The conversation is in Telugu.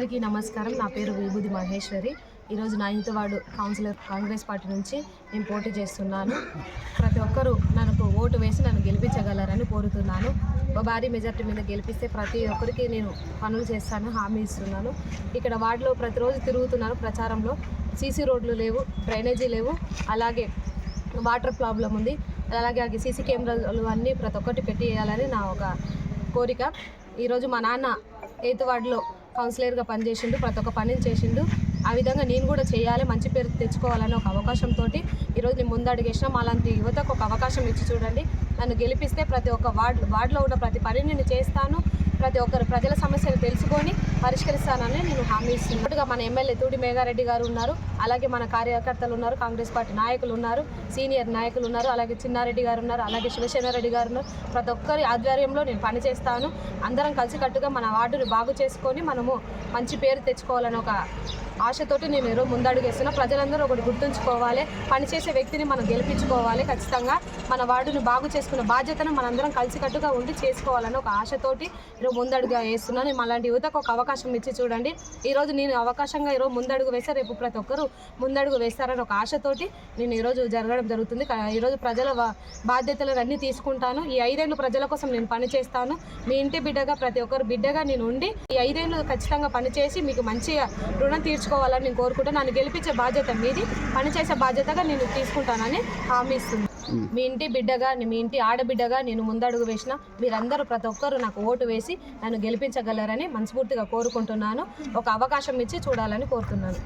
అందరికీ నమస్కారం. నా పేరు విభూది మహేశ్వరి. ఈరోజు ninth ward councillor Congress party నుంచి నేను పోటీ చేస్తున్నాను. ప్రతి ఒక్కరూ నన్ను ఓటు వేసి నన్ను గెలిపించగలరని కోరుతున్నాను. ఒక భారీ మెజార్టీ మీద గెలిపిస్తే ప్రతి ఒక్కరికి నేను పనులు చేస్తాను హామీ ఇస్తున్నాను. ఇక్కడ వార్డులో ప్రతిరోజు తిరుగుతున్నాను ప్రచారంలో సీసీ రోడ్లు లేవు డ్రైనేజీ లేవు. అలాగే వాటర్ ప్రాబ్లం ఉంది. అలాగే అది సీసీ కెమెరాలు అన్నీ ప్రతి ఒక్కటి పెట్టి వేయాలని నా ఒక కోరిక. ఈరోజు మా నాన్న ఎయిత్ వార్డులో కౌన్సిలర్గా పనిచేసిండు ప్రతి ఒక్క పనిని చేసిండు. ఆ విధంగా నేను కూడా చేయాలి మంచి పేరు తెచ్చుకోవాలని ఒక అవకాశంతో ఈరోజు నేను ముందు మాలాంటి యువతకు ఒక అవకాశం ఇచ్చి చూడండి. నన్ను గెలిపిస్తే ప్రతి ఒక్క వార్డు వార్డులో ఉన్న ప్రతి పనిని నేను చేస్తాను. ప్రతి ఒక్కరు ప్రజల సమస్యలు తెలుసుకొని పరిష్కరిస్తానని నేను హామీ ఇస్తున్నాను. మన ఎమ్మెల్యే తూడి మేఘారెడ్డి గారు ఉన్నారు. అలాగే మన కార్యకర్తలు ఉన్నారు. కాంగ్రెస్ పార్టీ నాయకులు ఉన్నారు. సీనియర్ నాయకులు ఉన్నారు. అలాగే చిన్నారెడ్డి గారు ఉన్నారు. అలాగే శివసేనారెడ్డి గారు ఉన్నారు. ప్రతి ఒక్కరి ఆధ్వర్యంలో నేను పనిచేస్తాను. అందరం కలిసికట్టుగా మన వార్డుని బాగు చేసుకొని మనము మంచి పేరు తెచ్చుకోవాలని ఒక ఆశతోటి నేను ఈరోజు ముందడుగేస్తున్నా. ప్రజలందరూ ఒకటి గుర్తుంచుకోవాలి. పనిచేసే వ్యక్తిని మనం గెలిపించుకోవాలి. ఖచ్చితంగా మన వార్డును బాగు చేసుకున్న బాధ్యతను మనందరం కలిసికట్టుగా ఉండి చేసుకోవాలని ఒక ఆశతోటి ఈరోజు ముందడుగు వేస్తున్నాను అలాంటి యువతకు ఒక అవకాశం ఇచ్చి చూడండి. ఈరోజు నేను అవకాశంగా ఈరోజు ముందడుగు వేస్తే రేపు ప్రతి ఒక్కరు ముందడుగు వేస్తారని ఒక ఆశతోటి నేను ఈరోజు జరగడం జరుగుతుంది. ఈరోజు ప్రజల బాధ్యతలను అన్నీ తీసుకుంటాను. ఈ ఐదేళ్ళు ప్రజల కోసం నేను పనిచేస్తాను. మీ ఇంటి బిడ్డగా ప్రతి ఒక్కరు బిడ్డగా నేను ఉండి ఈ ఐదేళ్ళు ఖచ్చితంగా పనిచేసి మీకు మంచిగా రుణం తీర్చుకోవాలని నేను కోరుకుంటాను నన్ను గెలిపించే బాధ్యత మీది. పనిచేసే బాధ్యతగా నేను తీసుకుంటానని హామీ ఇస్తుంది మీ ఇంటి బిడ్డగా మీ ఇంటి ఆడబిడ్డగా నేను ముందడుగు వేసిన మీరందరూ ప్రతి ఒక్కరూ నాకు ఓటు వేసి నన్ను గెలిపించగలరని మనస్ఫూర్తిగా కోరుకుంటున్నాను. ఒక అవకాశం ఇచ్చి చూడాలని కోరుతున్నాను.